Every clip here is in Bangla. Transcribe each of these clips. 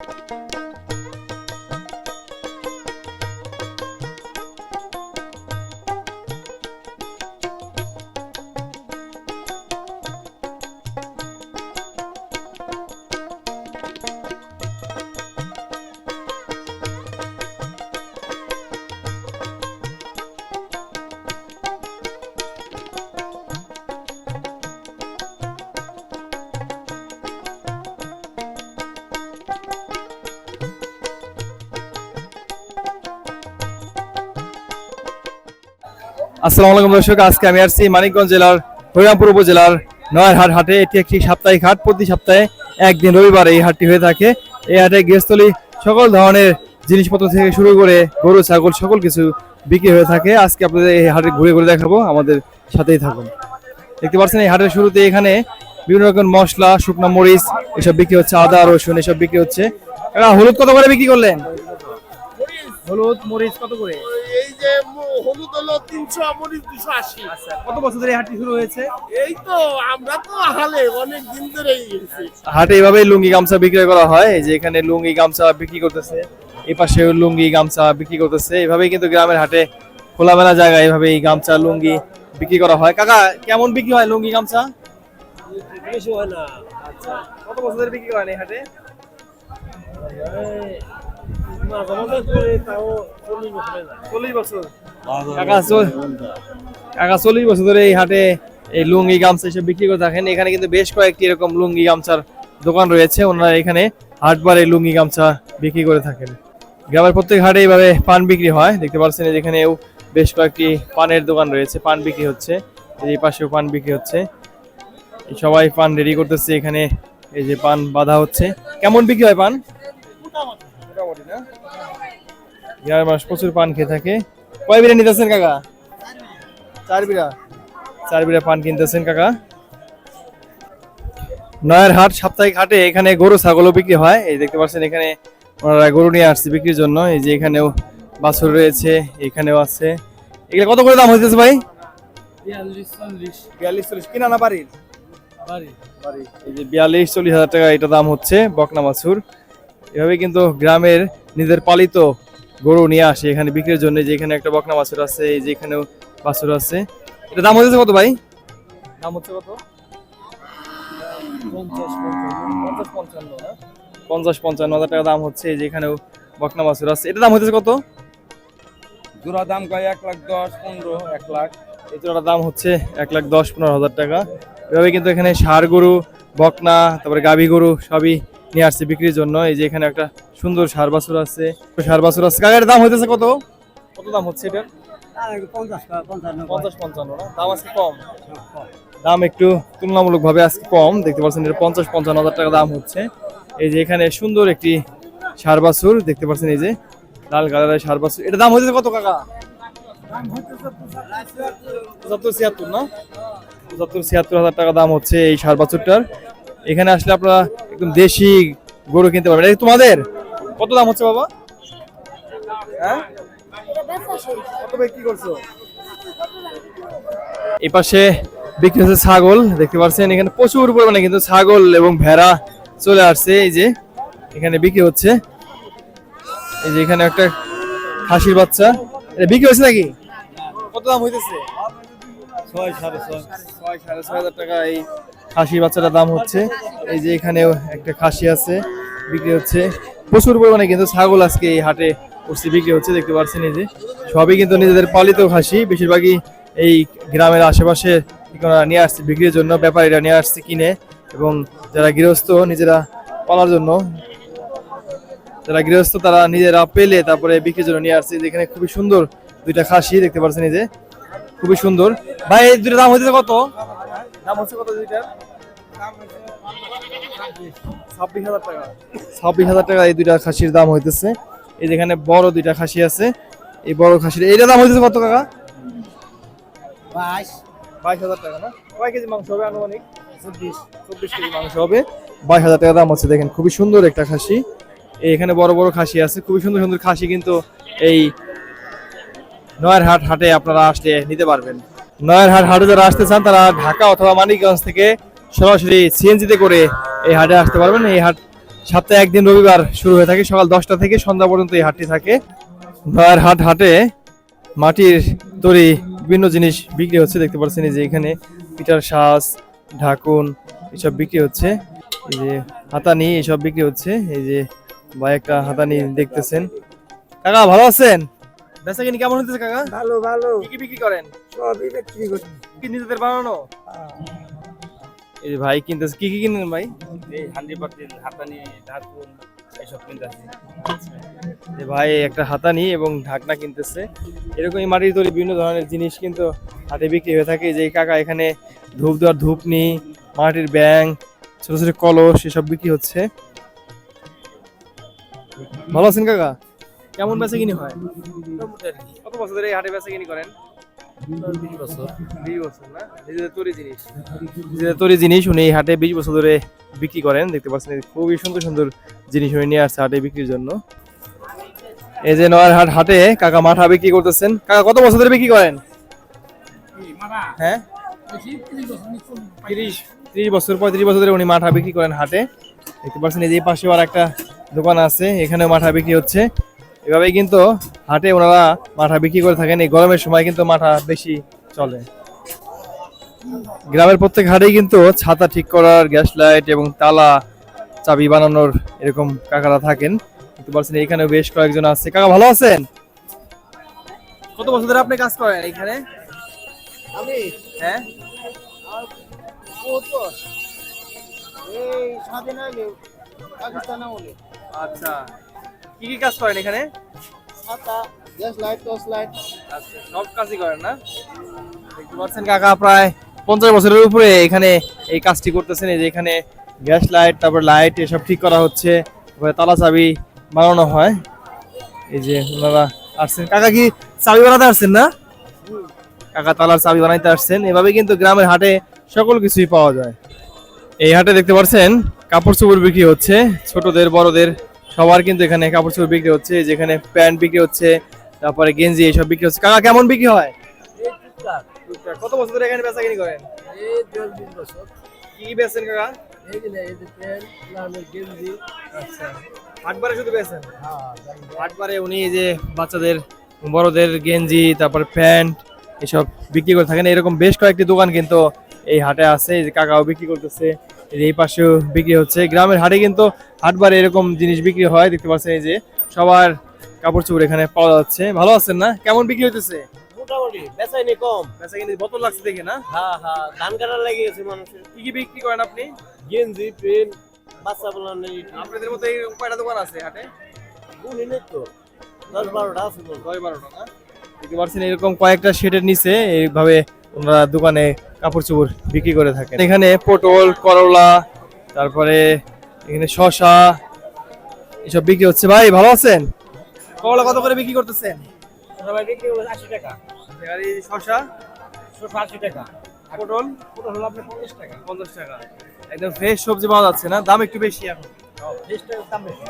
you. আসসালামু আলাইকুম দর্শক, আজকে আমি আসছি মানিকগঞ্জ জেলার হরিরামপুর উপজেলার নয়ারহাট হাটে। এটি একটি সাপ্তাহিক হাট। প্রতি সপ্তাহে একদিন রবিবার এই হাটটি হয়ে থাকে। এই হাটে গৃহস্থলী সকল ধরনের জিনিসপত্র থেকে শুরু করে গরু, ছাগল, সকল কিছু বিক্রি হয়ে থাকে। আজকে আপনাদের এই হাটে ঘুরে ঘুরে দেখাবো। আমাদের সাথেই থাকুন। দেখতে পাচ্ছেন, এই হাটের শুরুতে এখানে বিভিন্ন রকম মশলা, শুকনো মরিচ, এসব বিক্রি হচ্ছে, আদা, রসুন, এসব বিক্রি হচ্ছে। হলুদ কত করে বিক্রি করলেন? হলুদ মরিচ কত করে? এই যে হলুদ হলো তিনশো মরিচ দুশো আশি। কত বছর ধরে হাটটি শুরু হয়েছে? এই তো আমরা তো হালে অনেক দিন ধরেই গেছি হাটে এভাবে লুঙ্গি গামছা বিক্রি করা হয় যে এখানে লুঙ্গি গামছা বিক্রি করতেছে এই পাশে লুঙ্গি গামছা বিক্রি করতেছে এভাবেই কিন্তু গ্রামের হাটে খোলামেলা জায়গায় এভাবে এই গামছা লুঙ্গি বিক্রি করা হয়। কাকা কেমন বিক্রি হয় লুঙ্গি গামছা? বেশি হয় না। আচ্ছা কত বছর ধরে বিক্রি করেন এই হাটে? কাকা চল্লিশ বছর ধরে এই হাটে এই লুঙ্গি গামছা এসব বিক্রি করে থাকেন। এখানে কিন্তু বেশ কয়েকটি এরকম লুঙ্গি গামছার দোকান রয়েছে। ওনারা এখানে হাটবারে লুঙ্গি গামছা বিক্রি করে থাকেন। গ্রামের প্রত্যেক হাটে এইভাবে পান বিক্রি হয়। দেখতে পাচ্ছেন এই যেখানেও বেশ কয়েকটি পানের দোকান রয়েছে পান বিক্রি হচ্ছে। এই পাশেও পান বিক্রি হচ্ছে। সবাই পান রেডি করতেছে। এখানে এই যে পান বাঁধা হচ্ছে। কেমন বিক্রি হয় পান? গ্রামের মানুষ প্রচুর পান খেয়ে থাকে। কয় বিরা নিতেছেন কাকা? চার বিরা চার বিরা পান কিনতেছেন কাকা। নয়ার হাট সাপ্তাহিক হাটে এখানে গরু ছাগলও বিক্রি হয়। এই দেখতে পাচ্ছেন এখানে ওনারা গরু নিয়ে আসছে বিক্রির জন্য। এই যে এখানেও বাছুর রয়েছে এখানেও আছে। এগুলো কত করে দাম হইতেছে ভাই? বিয়াল্লিশ চল্লিশ। কিনা না বাড়ির? বাড়ি বাড়ি এই যে বিয়াল্লিশ চল্লিশ হাজার টাকা এটা দাম হচ্ছে বকনা বাছুর। এভাবে কিন্তু গ্রামের নিজের পালিত গরু নিয়ে আসে এখানে বিক্রির জন্য যে এখানে একটা বকনা বাছুর আছে এই যে এখানেও বাছুর আছে। এটা দাম হচ্ছে কত ভাই? দাম হচ্ছে কত? পঞ্চাশ পঞ্চান্ন হাজার টাকা দাম হচ্ছে এই যে এখানেও বকনা বাছুর আছে। এটা দাম হচ্ছে কত? জোড়া দাম কয়? এক লাখ দশ পনেরো এক লাখ। এই জোড়াটার দাম হচ্ছে এক লাখ দশ পনেরো হাজার টাকা। এভাবে কিন্তু এখানে ষাড় গরু বকনা তারপরে গাভী গরু সবই নিয়ে আসছে বিক্রির জন্য। এই যে এখানে একটা সুন্দর সার বাছুর আছে। সার বাছুর আছে। কাকার দাম হইতেছে কত? কত দাম হচ্ছে এটা পঞ্চাশ পঞ্চান্ন পঞ্চাশ পঞ্চান্ন না? দাম আজকে কম। দাম একটু তুলনামূলক ভাবে আজকে কম। দেখতে পাচ্ছেন এটা পঞ্চাশ পঞ্চান্ন হাজার টাকা দাম হচ্ছে। এই যে এখানে সুন্দর একটি সার বাছুর দেখতে পাচ্ছেন এই যে লাল কালারের সার বাছুর। এটা দাম হইতেছে কত কাকা? পঁচাত্তর ছিয়াত্তর না? পঁচাত্তর ছিয়াত্তর হাজার টাকা দাম হচ্ছে এই সার বাছুরটার। এখানে আসলে আপনারা একদম দেশি গরু কিনতে পারবেন। তোমাদের? কত দাম হচ্ছে বাবা? হ্যাঁ? এই পাশে বিক্রি হচ্ছে ছাগল, দেখতে পাচ্ছেন, এখানে প্রচুর পরিমাণে কিন্তু ছাগল এবং ভেড়া চলে আসছে। এই যে এখানে বিক্রি হচ্ছে। এই যে এখানে একটা খাসির বাচ্চা। এটা বিক্রি হচ্ছে নাকি? কত দাম হইতেছে? ছয় সাড়ে ছয়। ছয় সাড়ে ছয় টাকা এই খাসির বাচ্চাটার দাম হচ্ছে। এই যে এখানেও একটা খাসি আছে, বিক্রি হচ্ছে। প্রচুর পরিমাণে কিন্তু ছাগল আজকে এই হাটে উঠছে বিক্রি হচ্ছে, দেখতে পাচ্ছেন এই যে। সবই কিন্তু নিজেদের পালিত খাসি, বেশিরভাগই এই গ্রামের আশেপাশে নিয়ে আসছে বিক্রির জন্য, ব্যাপারীরা নিয়ে আসছে কিনে। এবং যারা গৃহস্থ, নিজেরা পালার জন্য, যারা গৃহস্থ, তারা নিজেরা পেলে তারপরে বিক্রির জন্য নিয়ে আসছে। যেখানে খুবই সুন্দর দুইটা খাসি, দেখতে পাচ্ছেন এই যে। খুবই সুন্দর। ভাই, এই দুটো দাম হচ্ছে কত? দাম হচ্ছে কত দুইটার? ছাব্বিশ হাজার টাকা। ছাব্বিশ হাজার টাকা এই দুইটা খাসির দাম হইতেছে। এই যেখানে বড় দুইটা খাসি আছে এই বড় খাসির এইটা দাম হইতেছে কত টাকা বাইশ। বাইশ হাজার টাকা না? কয় কেজি মাংস হবে আনুমানিক? চব্বিশ। চব্বিশ কেজি মাংস হবে। বাইশ হাজার টাকা দাম হচ্ছে দেখেন খুবই সুন্দর একটা খাসি। এই এখানে বড় বড় খাসি আছে খুবই সুন্দর সুন্দর খাসি কিন্তু এই নয়ারহাট হাটে আপনারা আসলে নিতে পারবেন। নয়ারহাট হাটে যারা আসতে চান, তারা ঢাকা অথবা মানিকগঞ্জ থেকে সরাসরি সিএনজিতে করে এই হাটে আসতে পারবেন। এই হাট সপ্তাহে একদিন রবিবার শুরু হয়ে থাকে, সকাল দশটা থেকে সন্ধ্যা পর্যন্ত এই হাটটি থাকে। নয়ার হাট হাটে মাটির তৈরি বিভিন্ন জিনিস বিক্রি হচ্ছে, দেখতে পাচ্ছেন যে এখানে পিঠার শ্বাস ঢাকুন এসব বিক্রি হচ্ছে। এই যে হাতানি এসব বিক্রি হচ্ছে, এই যে ভাই একটা হাতানি দেখতেছেন। কাকা, ভালো আছেন? বেচা কিনি কেমন হতেছে কাকা? ভালো ভালো। কি কি বিক্রি করেন? সবই বিক্রি করি কি নিজেদের বানানো? এই ভাই কিনতেছে কি কি কিনেন ভাই? এই হান্ডি পাতিল হাতানি ঢাকুন এসব কিনতেছি। যে ভাই একটা হাতানি এবং ঢাকনা কিনতেছে। এরকমই মাটির তৈরি বিভিন্ন ধরনের জিনিস কিন্তু হাতে বিক্রি হয়ে থাকে। যে কাকা এখানে ধূপ দেওয়ার ধূপনি মাটির ব্যাং ছোট ছোট কলস এসব বিক্রি হচ্ছে। ভালো আছেন কাকা? কেমন বেচা কিনি হয়? কত বছর ধরে এই হাটে বেচা কিনি করেন? বিশ বছর। না? নিজেদের তৈরি জিনিস। নিজেদের তৈরি জিনিস উনি এই হাটে বিশ বছর ধরে বিক্রি করেন দেখতে পাচ্ছেন খুবই সুন্দর সুন্দর জিনিস উনি নিয়ে আসছে হাটে বিক্রির জন্য। এই যে হাট হাটে কাকা মাঠা বিক্রি করতেছেন। কাকা কত বছর ধরে বিক্রি করেন? হ্যাঁ? তিরিশ তিরিশ বছর পঁয়ত্রিশ বছর ধরে উনি মাঠা বিক্রি করেন হাটে। দেখতে পাচ্ছেন এই যে পাশে আর একটা দোকান আছে এখানে মাঠা বিক্রি হচ্ছে। এভাবেই কিন্তু হাটে ওনারা মাঠা বিক্রি করে থাকেন। এই গরমের সময় কিন্তু মাঠা বেশি চলে। গ্রামের প্রত্যেক হাটেই কিন্তু ছাতা ঠিক করার গ্যাস লাইট এবং তালা চাবি বানানোর এরকম কাকারা থাকেন। দেখতে পাচ্ছেন এখানে বেশ কয়েকজন আছে। কাকা ভালো আছেন? কত বছর ধরে আপনি কাজ করেন এখানে? আমি? হ্যাঁ? কত এই স্বাধীন আচ্ছা। কি কি কাজ করেন এখানে? আচ্ছা সব কাজই করেন না? দেখতে পাচ্ছেন কাকা প্রায় পঞ্চাশ বছরের উপরে এখানে এই কাজটি করতেছেন এই যে এখানে গ্যাস লাইট তারপর লাইট এসব ঠিক করা হচ্ছে। তালা চাবি বানানো হয়। এই যে ওনারা আসছেন। কাকা কি চাবি বানাতে আসছেন না? কাকা তালার চাবি বানাইতে আসছেন। এভাবে কিন্তু গ্রামের হাটে সকল কিছুই পাওয়া যায়। এই হাটে দেখতে পাচ্ছেন কাপড় চোপড় বিক্রি হচ্ছে। ছোটদের বড়দের সবার কিন্তু এখানে কাপড় চোপড় বিক্রি হচ্ছে, যেখানে প্যান্ট বিক্রি হচ্ছে, তারপরে গেঞ্জি এইসব বিক্রি হচ্ছে। কাকা, কেমন বিক্রি হয়? কত বছর ধরে এখানে বেচা কিনি করেন? কি বেচেন কাকা? শুধু বেচেন? হাটবারে উনি যে বাচ্চাদের, বড়দের গেঞ্জি, তারপর প্যান্ট এসব বিক্রি করে থাকেন। এরকম বেশ কয়েকটি দোকান কিন্তু এই হাটে আছে কাকাও বিক্রি করতেছে। এই পাশেও বিক্রি হচ্ছে। গ্রামের হাটে কিন্তু হাটবারে এরকম জিনিস বিক্রি হয় দেখতে পাচ্ছেন এই যে সবার কাপড় চোপড় এখানে পাওয়া যাচ্ছে। ভালো আছেন না? কেমন বিক্রি হইতেছে? মোটামুটি বেচাইনি কম। বোতল লাগছে দেখে না? হ্যাঁ হ্যাঁ ধান কাটা লেগে গেছে মানুষের। কি কি বিক্রি করেন আপনি? গেঞ্জি বাচ্চা আপনাদের মতো এই কয়টা দোকান আছে হাটে? গুলি নেই তো। দশ বারোটা আছে দশ বারোটা না? দেখতে পাচ্ছেন এরকম কয়েকটা শেডের নিচে এইভাবে ওনারা দোকানে কাপড় চোপড় বিক্রি করে থাকেন। এখানে পটল করলা তারপরে এখানে শশা এসব বিক্রি হচ্ছে। ভাই ভালো আছেন? করলা কত করে বিক্রি করতেছেন? সবাই বিক্রি আশি টাকা। আর এই শশা একশো আশি টাকা। পটল? ওটা হলো আপনার পঞ্চাশ টাকা। পঞ্চাশ টাকা। একদম ফ্রেশ সবজি পাওয়া যাচ্ছে না? দাম একটু বেশি এখন। বিশ টাকা দাম বেশি।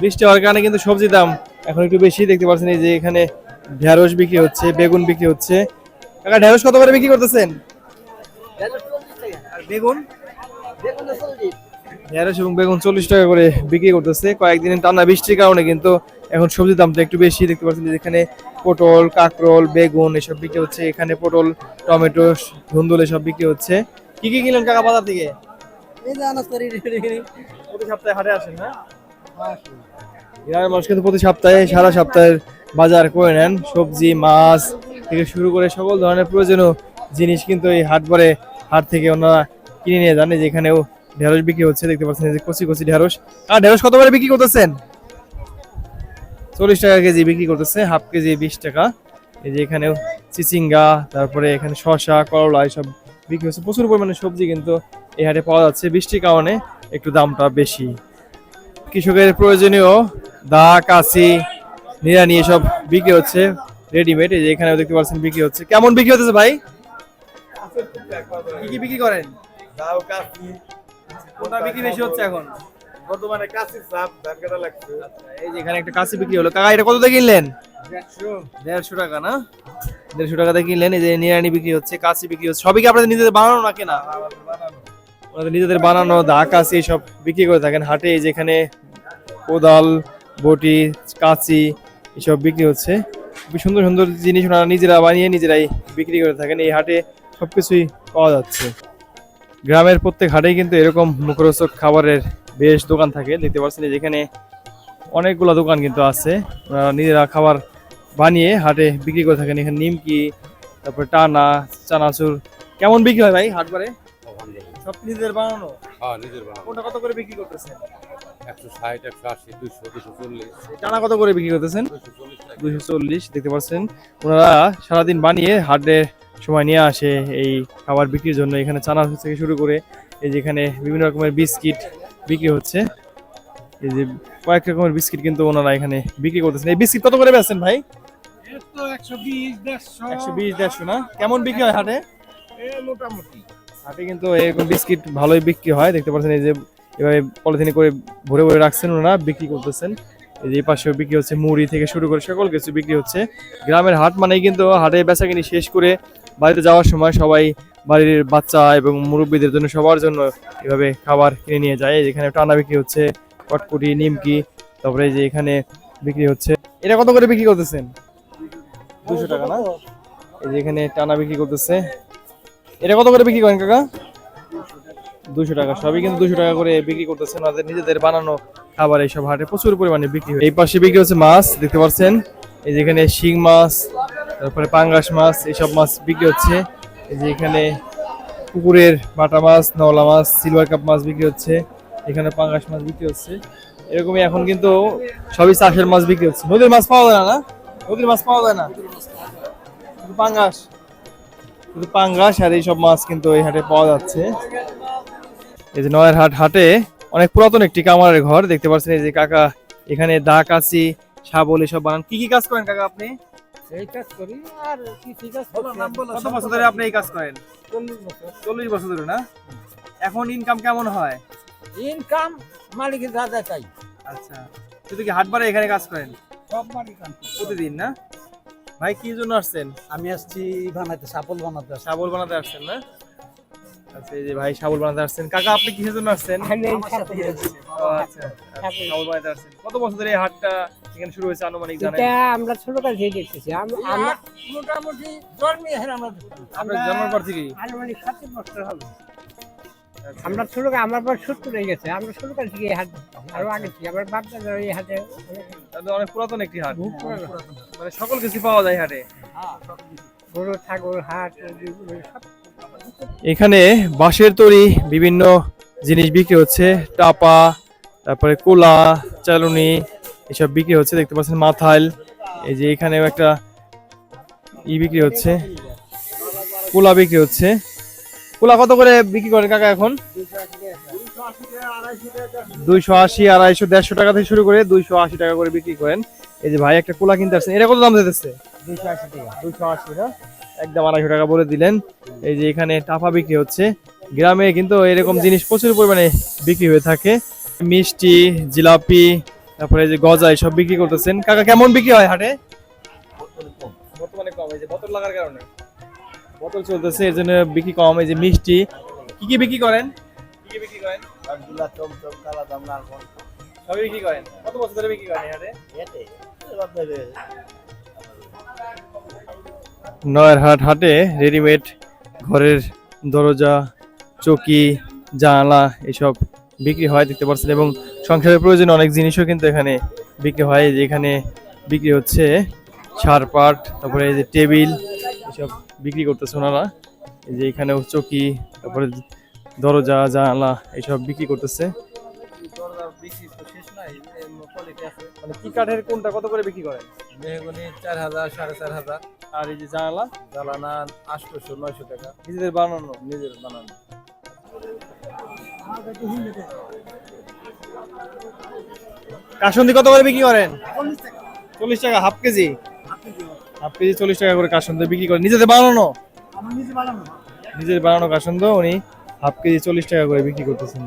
বৃষ্টি হওয়ার কারণে কিন্তু সবজির দাম এখন একটু বেশি। দেখতে পাচ্ছেন এই যে এখানে ঢেঁড়স বিক্রি হচ্ছে বেগুন বিক্রি হচ্ছে। কাকা ঢেঁড়স কত করে বিক্রি করতেছেন? আর বেগুন? ঢেঁড়স এবং বেগুন চল্লিশ টাকা করে বিক্রি করতেছে। কয়েকদিন টানা বৃষ্টির কারণে কিন্তু এখন সবজির দামটা একটু বেশি দেখতে পাচ্ছেন এখানে পটল কাঁকরোল বেগুন এসব বিক্রি হচ্ছে। এখানে পটল টমেটো ধুন্দুল এসব বিক্রি হচ্ছে। কি কি কিনলেন কাকা বাজার থেকে? প্রতি সপ্তাহে হাটে আসেন না? গ্রামের মানুষ কিন্তু প্রতি সপ্তাহে সারা সপ্তাহের বাজার করে নেন। সবজি মাছ থেকে শুরু করে সকল ধরনের প্রয়োজনীয় জিনিস কিন্তু এই হাটবারে হাট থেকে ওনারা কিনে নিয়ে যান। এই যে এখানেও ঢেঁড়স বিক্রি হচ্ছে, দেখতে পাচ্ছেন যে কচি কচি ঢেঁড়স। আর ঢেঁড়স কত করে বিক্রি করতেছেন? চল্লিশ টাকা কেজি বিক্রি করতেছে, হাফ কেজি বিশ টাকা। এই যে এখানেও চিচিঙ্গা, তারপরে এখানে শসা, করলা, এসব বিক্রি হচ্ছে। প্রচুর পরিমাণে সবজি কিন্তু এই হাটে পাওয়া যাচ্ছে। বৃষ্টির কারণে একটু দামটা বেশি। কৃষকের প্রয়োজনীয় দা, কাশি নিরানি এসব বিক্রি হচ্ছে, রেডিমেড। এই যে এখানেও দেখতে পাচ্ছেন বিক্রি হচ্ছে। কেমন বিক্রি হতেছে ভাই? কি কি বিক্রি করেন? দাও কাশি। কোনটা বিক্রি বেশি হচ্ছে এখন? বর্তমানে কাশির চাপ ধান কাটা লাগছে। এই যে এখানে একটা কাশি বিক্রি হলো। কাকা এটা কত দিয়ে কিনলেন? দেড়শো। টাকা না? দেড়শো টাকা দিয়ে কিনলেন এই যে নিরানি বিক্রি হচ্ছে কাশি বিক্রি হচ্ছে। সবই কি আপনাদের নিজেদের বানানো না? কেনা ওনাদের নিজেদের বানানো দা কাছি এইসব বিক্রি করে থাকেন। হাটে এই যেখানে কোদাল বটি কাঁচি এসব বিক্রি হচ্ছে। খুবই সুন্দর সুন্দর জিনিস ওনারা নিজেরা বানিয়ে নিজেরাই বিক্রি করে থাকেন। এই হাটে সবকিছুই পাওয়া যাচ্ছে। গ্রামের প্রত্যেক হাটেই কিন্তু এরকম মুখরোচক খাবারের বেশ দোকান থাকে দেখতে পাচ্ছেন যেখানে অনেকগুলো দোকান কিন্তু আছে। ওনারা নিজেরা খাবার বানিয়ে হাটে বিক্রি করে থাকেন। এখানে নিমকি তারপর টানা চানাচুর। কেমন বিক্রি হয় ভাই হাটবারে সব নিজেদের বানানো? হ্যাঁ নিজের বানানো। কোনটা কত করে বিক্রি করতেছেন? একশো ষাট একশো আশি দুশো দুশো চল্লিশ। টানা কত করে বিক্রি করতেছেন? দুশো চল্লিশ দেখতে পাচ্ছেন। ওনারা সারাদিন বানিয়ে হাটে সময় নিয়ে আসে এই খাবার বিক্রির জন্য। এখানে চানাচুর থেকে শুরু করে এই যে এখানে বিভিন্ন রকমের বিস্কিট বিক্রি হচ্ছে। এই যে কয়েক রকমের বিস্কিট কিন্তু ওনারা এখানে বিক্রি করতেছেন। এই বিস্কিট কত করে বেচছেন ভাই? একশো বিশ দেড়শো। একশো বিশ দেড়শো না? কেমন বিক্রি হয় হাটে? মোটামুটি। হাটে কিন্তু এরকম বিস্কিট ভালোই বিক্রি হয়। দেখতে পাচ্ছেন এই যে এভাবে পলিথিনে করে ভরে ভরে রাখছেন ওনারা বিক্রি করতেছেন। এই যে পাশেও বিক্রি হচ্ছে মুড়ি থেকে শুরু করে সকল কিছু বিক্রি হচ্ছে। গ্রামের হাট মানেই কিন্তু হাটে বেচা কিনি শেষ করে বাড়িতে যাওয়ার সময় সবাই বাড়ির বাচ্চা এবং মুরব্বীদের জন্য সবার জন্য এভাবে খাবার কিনে নিয়ে যায়। এখানে টানা বিক্রি হচ্ছে, কটকুটি, নিমকি, তারপরে যে এখানে বিক্রি হচ্ছে। এটা কত করে বিক্রি করতেছেন? দুশো টাকা না? এই যে এখানে টানা বিক্রি করতেছে। এটা কত করে বিক্রি করেন কাকা? দুশো টাকা। সবই কিন্তু দুশো টাকা করে বিক্রি করতেছেন। ওদের নিজেদের বানানো খাবার এইসব হাটে প্রচুর পরিমাণে বিক্রি হয়। এই পাশে বিক্রি হচ্ছে মাছ, দেখতে পাচ্ছেন? এই যে এখানে শিং মাছ তারপরে পাঙ্গাস মাছ, এইসব মাছ বিক্রি হচ্ছে। এই যে এখানে পুকুরের বাটা মাছ, নওলা মাছ সিলভার কাপ মাছ বিক্রি হচ্ছে। এখানে পাঙ্গাস মাছ বিক্রি হচ্ছে। এরকমই এখন কিন্তু সবই চাষের মাছ বিক্রি হচ্ছে। নদীর মাছ পাওয়া যায় না? নদীর মাছ পাওয়া যায় না? পাঙ্গাস। শুধু পাঙ্গাস আর এইসব মাছ কিন্তু এই হাটে পাওয়া যাচ্ছে। এই যে নয়ের হাট হাটে অনেক পুরাতন একটি কামারের ঘর। দেখতে পাচ্ছেন এই যে কাকা এখানে দা কাচি শাবল এসব বানান। কি কি কাজ করেন কাকা আপনি? এই কাজ করি আর কি ঠিক আছে কত বছর ধরে আপনি এই কাজ করেন? চল্লিশ বছর। ধরে না? এখন ইনকাম কেমন হয়? ইনকাম মালিকের দাদা চাই। আচ্ছা। শুধু কি হাট এখানে কাজ করেন? সব মালিক প্রতিদিন না? ভাই কি জন্য আসছেন? আমি আসছি বানাইতে সাপল বানাতে শাবল বানাতে আসছেন না? আচ্ছা এই যে ভাই শাবল বানাতে আসছেন। কাকা আপনি কিসের জন্য আসছেন? ও, আচ্ছা শাবল বানাতে আসছেন। কত বছর ধরে এই হাটটা এখানে শুরু হয়েছে আনুমানিক জানেন এটা আমরা ছোটকাল থেকে দেখতেছি। আমরা মোটামুটি জন্মে হের আমরা আপনার জন্মের পর থেকেই? আনুমানিক সত্তর বছর হবে। আমরা ছোটকাল আমার পর সত্তর হয়ে গেছে। আমরা ছোটকাল থেকে হাট আরও আগে থেকে। আমার বাপ দাদা এই হাটে তাহলে অনেক পুরাতন একটি হাট। মানে সকল কিছু পাওয়া যায় হাটে। গরু ছাগল হাট এখানে বাঁশের তৈরি বিভিন্ন জিনিস বিক্রি হচ্ছে। টাপা তারপরে কোলা চালুনি এসব বিক্রি হচ্ছে, দেখতে পাচ্ছেন মাথাল। এই যে এখানেও একটা ই বিক্রি হচ্ছে। কোলা বিক্রি হচ্ছে। কোলা কত করে বিক্রি করেন কাকা এখন? দুইশো আশি, আড়াইশো, দেড়শো টাকা থেকে শুরু করে দুইশো আশি টাকা করে বিক্রি করেন। এই যে ভাই একটা কোলা কিনতে আসছেন, এটা কত দাম দিতেছে দুইশো আশি দুইশো আশি একদম আড়াইশো টাকা বলে দিলেন। এই যে এখানে টাফা বিক্রি হচ্ছে। গ্রামে কিন্তু এরকম জিনিস প্রচুর পরিমাণে বিক্রি হয়ে থাকে। মিষ্টি, জিলাপি তারপরে এই যে গজা সব বিক্রি করতেছেন। কাকা কেমন বিক্রি হয় হাটে? বর্তমানে কম। এই যে বোতল লাগার কারণে। বোতল চলতেছে এর জন্য বিক্রি কম এই যে মিষ্টি। কি কি বিক্রি করেন? কি কি বিক্রি করেন? রসগোল্লা চমচম কালা সবই বিক্রি করেন? কত বছর ধরে বিক্রি করেন হাটে? নয়ারহাট হাটে রেডিমেড ঘরের দরজা চকি জানালা এসব বিক্রি হয় দেখতে পাচ্ছেন। এবং সংসারের প্রয়োজনে অনেক জিনিসও কিন্তু এখানে বিক্রি হয়। এই যে এখানে বিক্রি হচ্ছে ছাড়পাট তারপরে এই যে টেবিল এসব বিক্রি করতেছে ওনারা। এই যে এখানেও চকি তারপরে দরজা জানালা এইসব বিক্রি করতেছে। মানে কি কাঠের কোনটা কত করে বিক্রি করেন? মেহগুনি চার হাজার সাড়ে চার হাজার। আর এই যে জানালা? আটশোশো নয়শো টাকা। নিজেদের বানানো? নিজের বানানো। কাসন্দি কত করে বিক্রি করেন? চল্লিশ টাকা। Half KG? হাফ কেজি চল্লিশ টাকা করে কাসন্দি বিক্রি করেন। নিজেদের বানানো। নিজের বানানো কাসুন্দ উনি হাফ কেজি চল্লিশ টাকা করে বিক্রি করতেছেন।